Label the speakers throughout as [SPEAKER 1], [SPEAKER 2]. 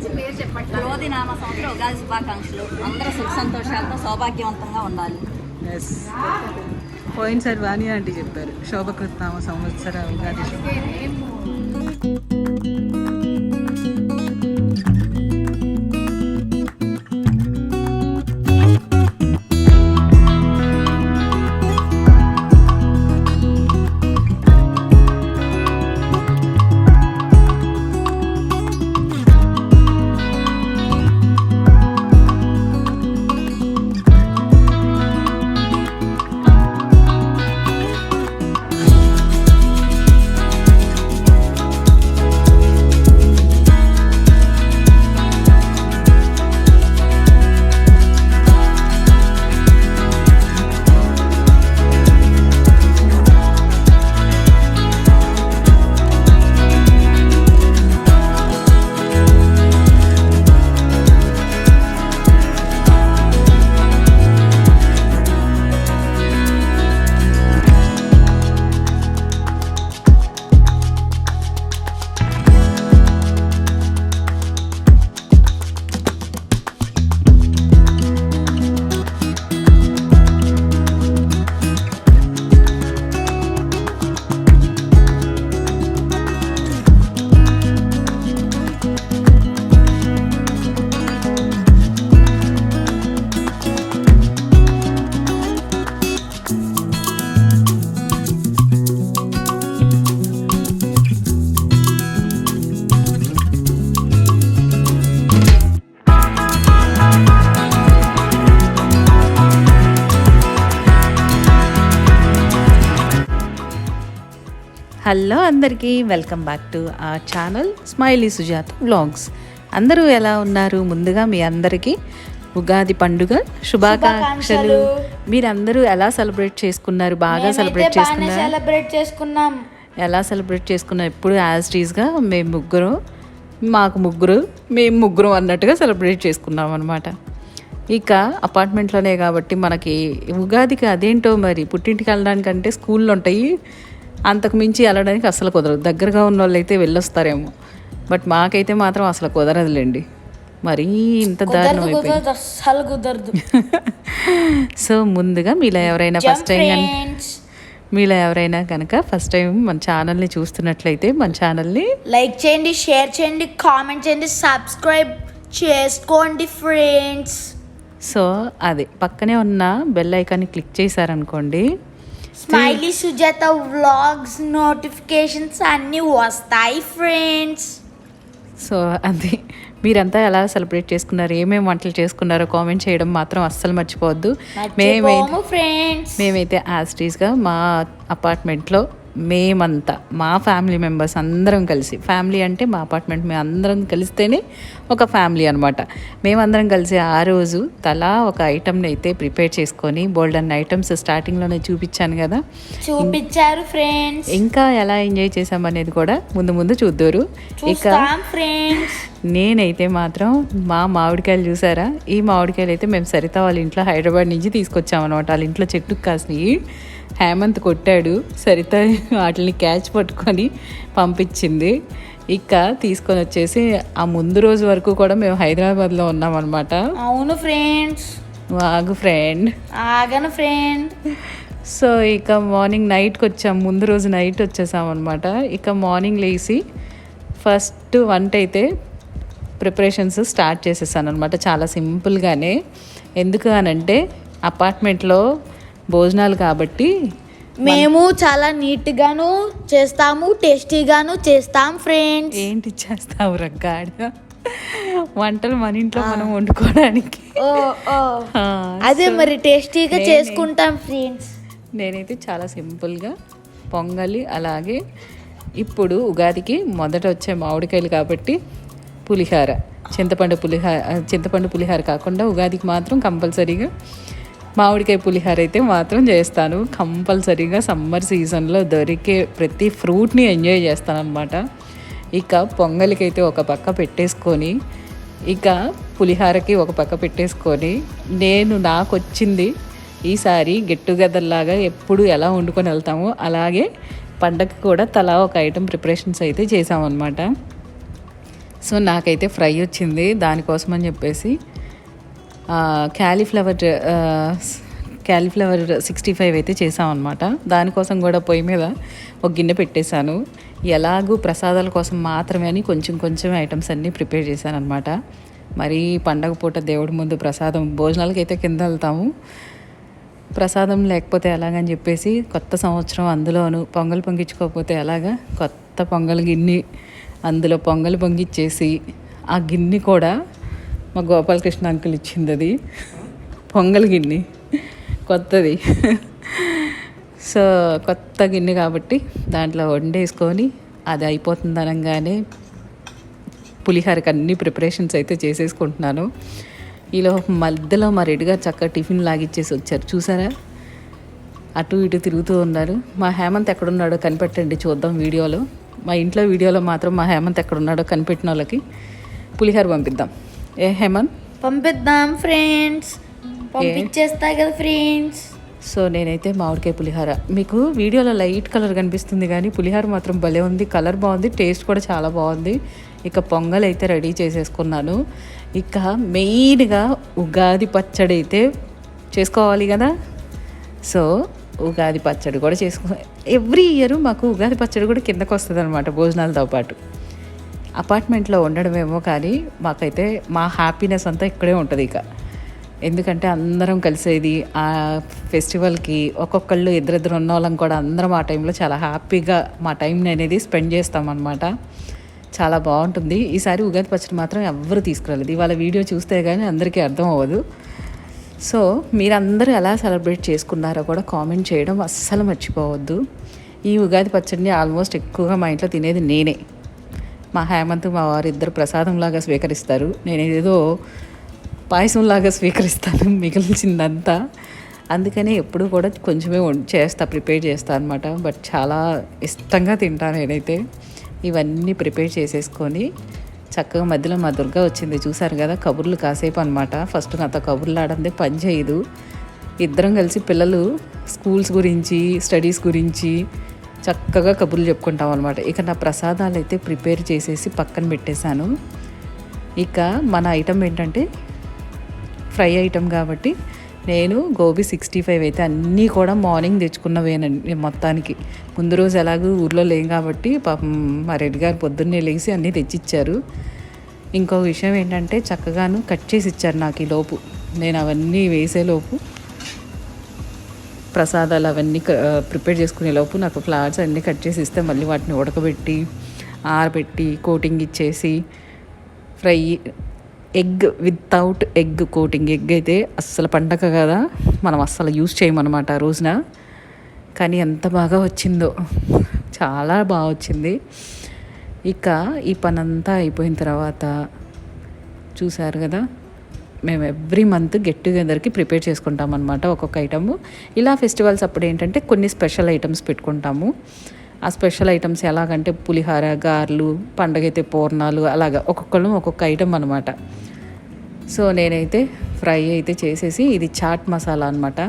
[SPEAKER 1] క్రోధి నామ సంవత్సరం ఉగాది శుభాకాంక్షలు. అందరూ సుఖ సంతోషాలతో సౌభాగ్యవంతంగా ఉండాలి.
[SPEAKER 2] ఎస్ పోయినసారి వాణి ఆంటీ చెప్పారు. శోభకృత్నామ సంవత్సర ఉగాది శుభ హలో అందరికీ వెల్కమ్ బ్యాక్ టు ఆ ఛానల్ స్మైలీ సుజాత వ్లాగ్స్. అందరూ ఎలా ఉన్నారు? ముందుగా మీ అందరికీ ఉగాది పండుగ శుభాకాంక్షలు. మీరందరూ ఎలా సెలబ్రేట్ చేసుకున్నారు? బాగా సెలబ్రేట్ చేసుకున్నారు?
[SPEAKER 3] సెలబ్రేట్ చేసుకున్నాం.
[SPEAKER 2] ఎలా సెలబ్రేట్ చేసుకున్నాం ఎప్పుడు యాజ్ టీజ్గా మేము ముగ్గురు మాకు ముగ్గురు మేము ముగ్గురు అన్నట్టుగా సెలబ్రేట్ చేసుకున్నాం అనమాట ఇక అపార్ట్మెంట్లోనే కాబట్టి మనకి ఉగాదికి అదేంటో మరి? పుట్టింటికి వెళ్ళడానికంటే స్కూల్లో ఉంటాయి. అంతకు మించి వెళ్ళడానికి అసలు కుదరదు. దగ్గరగా ఉన్న వాళ్ళు అయితే వెళ్ళొస్తారేమో. బట్ మాకైతే మాత్రం అసలు కుదరదులేండి. మరీ ఇంత దారుణం అయిపోయింది.
[SPEAKER 3] కుదరదు అస్సలు కుదరదు.
[SPEAKER 2] సో ముందుగా మీలో ఎవరైనా ఫస్ట్ టైం మీలో ఎవరైనా కనుక ఫస్ట్ టైం మన ఛానల్ని చూస్తున్నట్లయితే మన ఛానల్ని
[SPEAKER 3] లైక్ చేయండి షేర్ చేయండి కామెంట్ చేయండి సబ్స్క్రైబ్ చేసుకోండి ఫ్రెండ్స్
[SPEAKER 2] సో అదే పక్కనే ఉన్న బెల్ ఐకాన్ని క్లిక్ చేశారనుకోండి
[SPEAKER 3] స్మైలీ సుజాత వ్లాగ్స్ నోటిఫికేషన్స్ అన్నీ వస్తాయి ఫ్రెండ్స్.
[SPEAKER 2] సో అది మీరంతా ఎలా సెలబ్రేట్ చేసుకున్నారు ఏమేమి వంటలు చేసుకున్నారో కామెంట్ చేయడం మాత్రం అస్సలు మర్చిపోవద్దు. మేమైతే
[SPEAKER 3] ఫ్రెండ్స్.
[SPEAKER 2] మేమైతే యాస్టీస్గా మా అపార్ట్మెంట్లో మేమంతా మా ఫ్యామిలీ మెంబర్స్ అందరం కలిసి. ఫ్యామిలీ అంటే మా అపార్ట్మెంట్ మేము అందరం కలిస్తేనే ఒక ఫ్యామిలీ అనమాట మేమందరం కలిసి ఆ రోజు తలా ఒక ఐటమ్ని అయితే ప్రిపేర్ చేసుకొని బోల్డ్ అన్న ఐటమ్స్ స్టార్టింగ్లోనే చూపించాను కదా.
[SPEAKER 3] చూపించారు ఫ్రెండ్స్.
[SPEAKER 2] ఇంకా ఎలా ఎంజాయ్ చేసామనేది కూడా ముందు ముందు చూద్దరు. ఇక
[SPEAKER 3] ఫ్రెండ్స్.
[SPEAKER 2] నేనైతే మాత్రం మా మామిడికాయలు చూసారా? ఈ మామిడికాయలు అయితే మేము సరిత వాళ్ళ ఇంట్లో హైదరాబాద్ నుంచి తీసుకొచ్చామన్నమాట. వాళ్ళ ఇంట్లో చెట్టుకు కాసినవి హేమంత్ కొట్టాడు. సరిత వాటిని క్యాచ్ పట్టుకొని పంపించింది. ఇక తీసుకొని వచ్చేసి ఆ ముందు రోజు వరకు కూడా మేము హైదరాబాద్లో ఉన్నామన్నమాట.
[SPEAKER 3] అవును ఫ్రెండ్స్.
[SPEAKER 2] వాగు ఫ్రెండ్.
[SPEAKER 3] ఆగను ఫ్రెండ్.
[SPEAKER 2] సో ఇక మార్నింగ్ నైట్కి వచ్చాం. ముందు రోజు నైట్ వచ్చేసాం అనమాట ఇక మార్నింగ్ లేచి ఫస్ట్ వంట అయితే ప్రిపరేషన్స్ స్టార్ట్ చేసేసాను అనమాట చాలా సింపుల్గానే. ఎందుకు అనంటే అపార్ట్మెంట్లో భోజనాలు కాబట్టి
[SPEAKER 3] మేము చాలా నీట్ గాను చేస్తాము టేస్టీగాను చేస్తాం ఫ్రెండ్స్.
[SPEAKER 2] ఏంటి చేస్తావు రగ్గాడిగా వంటలు మన ఇంట్లో మనం వండుకోవడానికి.
[SPEAKER 3] అదే మరి టేస్టీగా చేసుకుంటాం ఫ్రెండ్స్.
[SPEAKER 2] నేనైతే చాలా సింపుల్గా పొంగలి అలాగే ఇప్పుడు ఉగాదికి మొదట వచ్చే మామిడికాయలు కాబట్టి పులిహార చింతపండు పులిహార చింతపండు పులిహార కాకుండా ఉగాదికి మాత్రం కంపల్సరీగా మామిడికాయ పులిహార అయితే మాత్రం చేస్తాను. కంపల్సరీగా సమ్మర్ సీజన్లో దొరికే ప్రతి ఫ్రూట్ని ఎంజాయ్ చేస్తాను అనమాట ఇక పొంగలికి అయితే ఒక పక్క పెట్టేసుకొని ఇక పులిహారకి ఒక పక్క పెట్టేసుకొని నేను నాకు వచ్చింది ఈసారి గెట్ టుగెదర్ లాగా ఎప్పుడు ఎలా వండుకొని వెళ్తామో అలాగే పండగకి కూడా తలా ఒక ఐటెం ప్రిపరేషన్స్ అయితే చేసామన్నమాట సో నాకైతే ఫ్రై వచ్చింది దానికోసం అని చెప్పేసి క్యాలీఫ్లవర్ క్యాలీఫ్లవర్ సిక్స్టీ ఫైవ్ అయితే చేసామన్నమాట. దానికోసం కూడా పొయ్యి మీద ఒక గిన్నె పెట్టేశాను. ఎలాగూ ప్రసాదాల కోసం మాత్రమే అని కొంచెం కొంచెం ఐటమ్స్ అన్నీ ప్రిపేర్ చేశాను అనమాట మరి పండగ పూట దేవుడి ముందు ప్రసాదం భోజనాలకి అయితే కింద వెళ్తాము. ప్రసాదం లేకపోతే ఎలాగని చెప్పేసి కొత్త సంవత్సరం అందులోను పొంగల్ పొంగించుకోకపోతే ఎలాగా కొత్త పొంగల్ గిన్నె అందులో పొంగల్ పొంగిచ్చేసి ఆ గిన్నె కూడా మా గోపాలకృష్ణ అంకుల్ ఇచ్చింది అది. పొంగల్ గిన్నె కొత్తది. సో కొత్త గిన్నె కాబట్టి దాంట్లో వండేసుకొని అది అయిపోతుంది అనగానే పులిహోరకి అన్ని ప్రిపరేషన్స్ అయితే చేసేసుకుంటున్నాను. ఈలో మధ్యలో మా రెడ్డిగా చక్కగా టిఫిన్ లాగిచ్చేసి వచ్చారు. చూసారా? అటు ఇటు తిరుగుతూ ఉన్నారు. మా హేమంత్ ఎక్కడున్నాడో కనిపెట్టండి చూద్దాం వీడియోలో. మా ఇంట్లో వీడియోలో మాత్రం మా హేమంత్ ఎక్కడున్నాడో కనిపెట్టిన వాళ్ళకి పులిహోర పంపిద్దాం. ఏ హేమంత్?
[SPEAKER 3] పంపిద్దాం ఫ్రెండ్స్ పంపించేస్తా కదా ఫ్రెండ్స్
[SPEAKER 2] సో నేనైతే మామిడికాయ పులిహోర. మీకు వీడియోలో లైట్ కలర్ కనిపిస్తుంది కానీ పులిహోర మాత్రం భలే ఉంది. కలర్ బాగుంది టేస్ట్ కూడా చాలా బాగుంది. ఇక పొంగల్ అయితే రెడీ చేసేసుకున్నాను. ఇక మెయిన్గా ఉగాది పచ్చడి అయితే చేసుకోవాలి కదా. సో ఉగాది పచ్చడి కూడా చేసుకో ఎవ్రీ ఇయర్ మాకు ఉగాది పచ్చడి కూడా కిందకు వస్తుంది అనమాట భోజనాలతో పాటు. అపార్ట్మెంట్లో ఉండడమేమో కానీ మాకైతే మా హ్యాపీనెస్ అంతా ఇక్కడే ఉంటుంది ఇక. ఎందుకంటే అందరం కలిసేది ఆ ఫెస్టివల్కి ఒక్కొక్కళ్ళు ఇద్దరిద్దరు ఉన్న వాళ్ళం కూడా అందరం ఆ టైంలో చాలా హ్యాపీగా మా టైంని అనేది స్పెండ్ చేస్తామన్నమాట. చాలా బాగుంటుంది. ఈసారి ఉగాది పచ్చడి మాత్రం ఎవరు తీసుకురాలేదు. ఇవాళ వీడియో చూస్తే కానీ అందరికీ అర్థం అవ్వదు. సో మీరందరూ ఎలా సెలబ్రేట్ చేసుకున్నారో కూడా కామెంట్ చేయడం అస్సలు మర్చిపోవద్దు. ఈ ఉగాది పచ్చడిని ఆల్మోస్ట్ ఎక్కువగా మా ఇంట్లో తినేది నేనే. మా హేమంత్ మా వారు ఇద్దరు ప్రసాదంలాగా స్వీకరిస్తారు. నేను ఏదో పాయసంలాగా స్వీకరిస్తాను మిగిలిచిందంతా. అందుకని ఎప్పుడు కూడా కొంచెమే వం- చేస్తా ప్రిపేర్ చేస్తా అనమాట బట్ చాలా ఇష్టంగా తింటాను నేనైతే. ఇవన్నీ ప్రిపేర్ చేసేసుకొని చక్కగా మధ్యలో మా దుర్గ వచ్చింది. చూశారు కదా కబుర్లు కాసేపు అనమాట ఫస్ట్ నాతో కబుర్లు ఆడందే పని చేయదు ఇద్దరం కలిసి పిల్లలు స్కూల్స్ గురించి స్టడీస్ గురించి చక్కగా కబుర్లు చెప్పుకుంటాం అనమాట ఇక నా ప్రసాదాలు అయితే ప్రిపేర్ చేసేసి పక్కన పెట్టేశాను. ఇక మన ఐటమ్ ఏంటంటే ఫ్రై ఐటమ్ కాబట్టి నేను గోబీ సిక్స్టీ ఫైవ్ అయితే అన్నీ కూడా మార్నింగ్ తెచ్చుకున్నవేనండి మొత్తానికి. ముందు రోజు ఎలాగూ ఊర్లో లేం కాబట్టి పాపం మా రెడ్డి గారు పొద్దున్నే లేచి అన్నీ తెచ్చిచ్చారు. ఇంకో విషయం ఏంటంటే చక్కగాను కట్ చేసి ఇచ్చారు నాకు ఈ లోపు. నేను అవన్నీ వేసేలోపు ప్రసాదాలు అవన్నీ క- ప్రిపేర్ చేసుకునే లోపు నాకు ఫ్లవర్స్ అన్నీ కట్ చేసి ఇస్తే మళ్ళీ వాటిని ఉడకబెట్టి ఆరబెట్టి కోటింగ్ ఇచ్చేసి fry egg without egg coating egg అయితే అస్సలు పండగ కదా మనం అస్సలు యూజ్ చేయమన్నమాట ఆ రోజున. కానీ ఎంత బాగా వచ్చిందో చాలా బాగా వచ్చింది. ఇక ఈ పని అంతా అయిపోయిన తర్వాత చూసారు కదా మేము ఎవ్రీ మంత్ గెట్ టుగెదర్కి ప్రిపేర్ చేసుకుంటాం అనమాట ఒక్కొక్క ఐటమ్ ఇలా ఫెస్టివల్స్ అప్పుడు ఏంటంటే కొన్ని స్పెషల్ ఐటమ్స్ పెట్టుకుంటాము. ఆ స్పెషల్ ఐటమ్స్ ఎలాగంటే పులిహార గారెలు పండగైతే పూర్ణాలు అలాగా ఒక్కొక్కళ్ళు ఒక్కొక్క ఐటమ్ అనమాట సో నేనైతే ఫ్రై అయితే చేసేసి ఇది చాట్ మసాలా అనమాట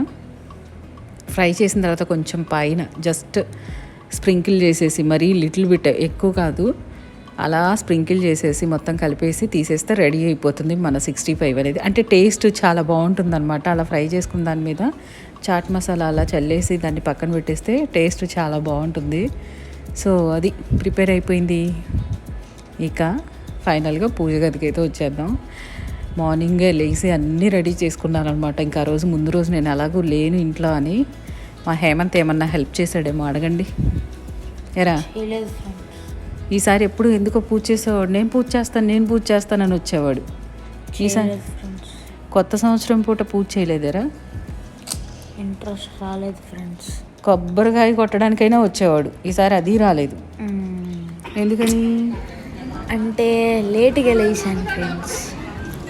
[SPEAKER 2] ఫ్రై చేసిన తర్వాత కొంచెం పైన జస్ట్ స్ప్రింకిల్ చేసేసి మరీ లిటిల్ బిట్ ఎక్కువ కాదు అలా స్ప్రింకిల్ చేసేసి మొత్తం కలిపేసి తీసేస్తే రెడీ అయిపోతుంది మన సిక్స్టీ ఫైవ్ అనేది. అంటే టేస్ట్ చాలా బాగుంటుంది అనమాట అలా ఫ్రై చేసుకున్న దాని మీద. చాట్ మసాలా అలా చల్లేసి దాన్ని పక్కన పెట్టేస్తే టేస్ట్ చాలా బాగుంటుంది. సో అది ప్రిపేర్ అయిపోయింది. ఇక ఫైనల్గా పూజ గదికి అయితే వచ్చేద్దాం. మార్నింగే లేచి అన్నీ రెడీ చేసుకున్నాను అనమాట ఇంకా రోజు ముందు రోజు నేను ఎలాగూ లేను ఇంట్లో అని. మా హేమంత్ ఏమన్నా హెల్ప్ చేశాడేమో అడగండి. ఎరా? ఈసారి ఎప్పుడు ఎందుకో పూజ చేసేవాడు. నేను పూజ చేస్తాను నేను పూజ చేస్తానని వచ్చేవాడు. ఈసారి కొత్త సంవత్సరం పూట పూజ చేయలేదేరా?
[SPEAKER 3] ఇంట్రెస్ట్ రాలేదు ఫ్రెండ్స్.
[SPEAKER 2] కొబ్బరికాయ కొట్టడానికైనా వచ్చేవాడు. ఈసారి అది రాలేదు. ఎందుకని?
[SPEAKER 3] అంటే లేట్గా లేచాను ఫ్రెండ్స్.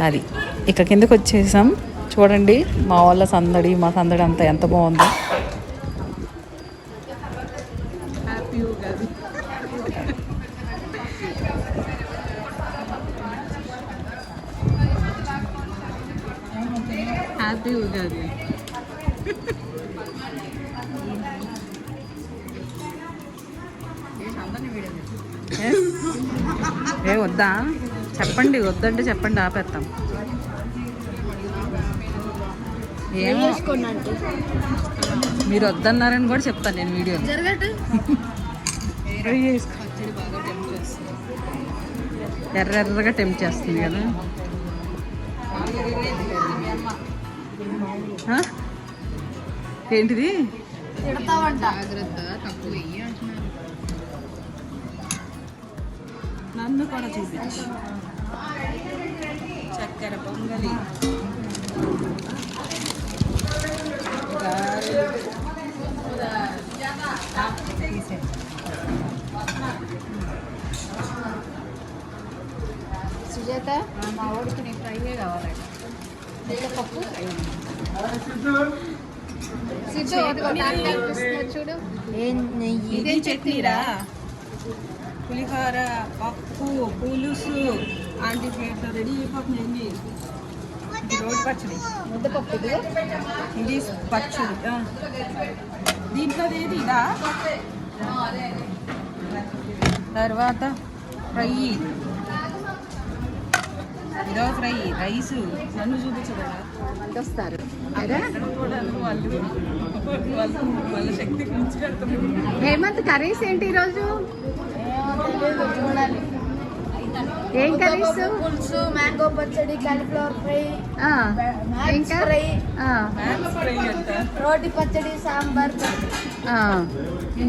[SPEAKER 2] అది. ఇక కిందకి వచ్చేసాం. చూడండి మా వాళ్ళ సందడి మా సందడి అంతా ఎంత బాగుందో. హ్యాపీ ఉగాది. వద్దా?
[SPEAKER 1] చెప్పండి వద్దంటే చెప్పండి ఆపేస్తాం ఏమో? మీరు వద్దన్నారని కూడా చెప్తాను నేను చేసుకో. ఎర్ర ఎర్రగా టెంప్ చేస్తుంది. కదా? ఏంటిది? నన్ను కూడా చూపించు. చక్కెర పొంగలి.
[SPEAKER 4] సుజాత మా వాడికి నీ ఫ్రైయే కావాలండి పప్పు చూడు.
[SPEAKER 1] ఇది చట్నీరా? పులిహోర పప్పు పులుసు ఆంటీ ప్లేట్ రెడీ అయిపోతుంది ఇది రోడ్ పచ్చడి.
[SPEAKER 4] ముద్దపప్పు ఇది
[SPEAKER 1] పచ్చడి. దీంట్లో ఏది ఇదా? తర్వాత ఫ్రై. ఇదో ఫ్రై రైస్. నన్ను చూపించదా
[SPEAKER 4] వస్తారు
[SPEAKER 5] హేమంత్ కర్రీస్ ఏంటి ఈరోజు? ఏం కర్రీస్?
[SPEAKER 3] పులుసు మ్యాంగో పచ్చడి కాలీఫ్లవర్ ఫ్రై
[SPEAKER 5] ఇంకా?
[SPEAKER 3] ఫ్రై రోటి పచ్చడి సాంబార్
[SPEAKER 5] ఆ.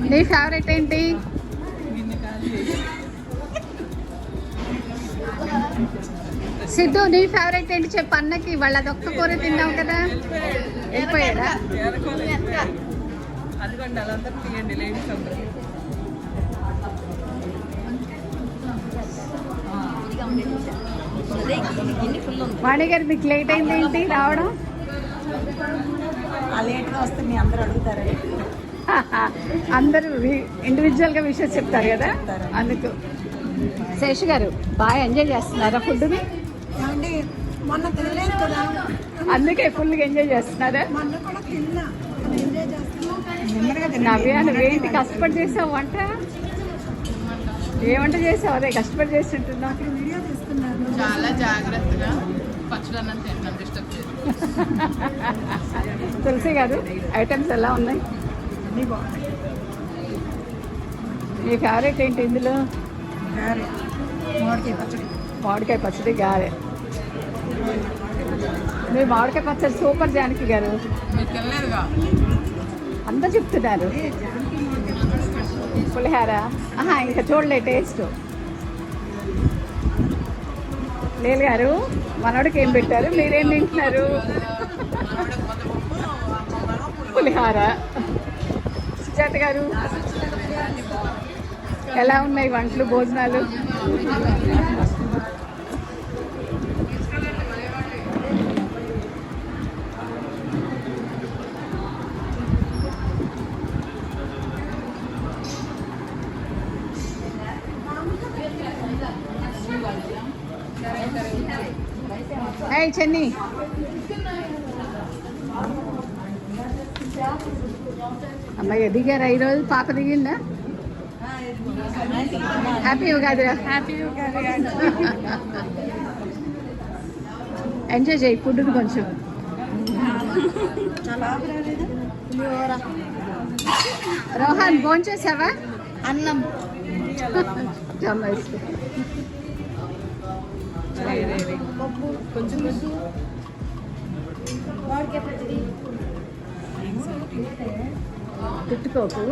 [SPEAKER 5] నీ ఫేవరెట్ ఏంటి? సిద్ధు నీ ఫేవరెట్ ఏంటి చెప్పు అన్నకి. వాళ్ళ అదొక్క కూర తిన్నావు కదా. వెళ్ళిపోయాడా. వాణి గారు మీకు లేట్ అయింది ఏంటి? రావడం?
[SPEAKER 1] అందరూ అడుగుతారు.
[SPEAKER 5] అందరూ ఇండివిజువల్గా విషయం చెప్తారు కదా? అందుకు. శేష్ గారు బాగా ఎంజాయ్ చేస్తున్నారా ఫుడ్ని
[SPEAKER 1] మొన్న తినలేదు కదా.
[SPEAKER 5] అందుకే ఫుల్గా ఎంజాయ్ చేస్తున్నారా?
[SPEAKER 1] మొన్న కూడా తిన్నా. ఎంజాయ్ చేస్తున్నా.
[SPEAKER 5] నవ్య నువ్వేంటి కష్టపడి చేసావు వంట? ఏ వంట చేసావు? అదే కష్టపడి చేస్తుంటున్నావు
[SPEAKER 1] వీడియో తీసుకున్నారు
[SPEAKER 6] చాలా జాగ్రత్తగా పచ్చడన్నం తింటున్నాం డిస్టర్బ్ చేయదు
[SPEAKER 5] తులసి గారు ఐటమ్స్ ఎలా ఉన్నాయి?
[SPEAKER 1] అన్నీ బాగున్నాయి.
[SPEAKER 5] మీ ఫేవరెట్ ఏంటి ఇందులో?
[SPEAKER 1] మామిడికాయ పచ్చడి.
[SPEAKER 5] మామిడికాయ పచ్చడి గారె. మీ మామిడికాయ పచ్చడి సూపర్ జానకి గారు.
[SPEAKER 6] మీరు
[SPEAKER 5] అందరు చెప్తున్నారు. పులిహార. ఆహా ఇంకా చూడలే టేస్ట్. లేదు గారు మనోడికి ఏం పెట్టారు? మీరేం తింటున్నారు? పులిహార. సుజాత గారు ఎలా ఉన్నాయి వంటలు భోజనాలు? ఏయ్ చెన్ని. అమ్మాయి దిగారా ఈరోజు? పాప దిగిందా హ్యాపీ ఉగాది హ్యాపీ ఎంజాయ్ చేయి ఫుడ్ కొంచెం. రోహన్ ఫోన్ చేసావా
[SPEAKER 3] అన్నం
[SPEAKER 5] ఇష్టం
[SPEAKER 3] మామిడికాయ పచ్చడి
[SPEAKER 5] తిట్టుకోకు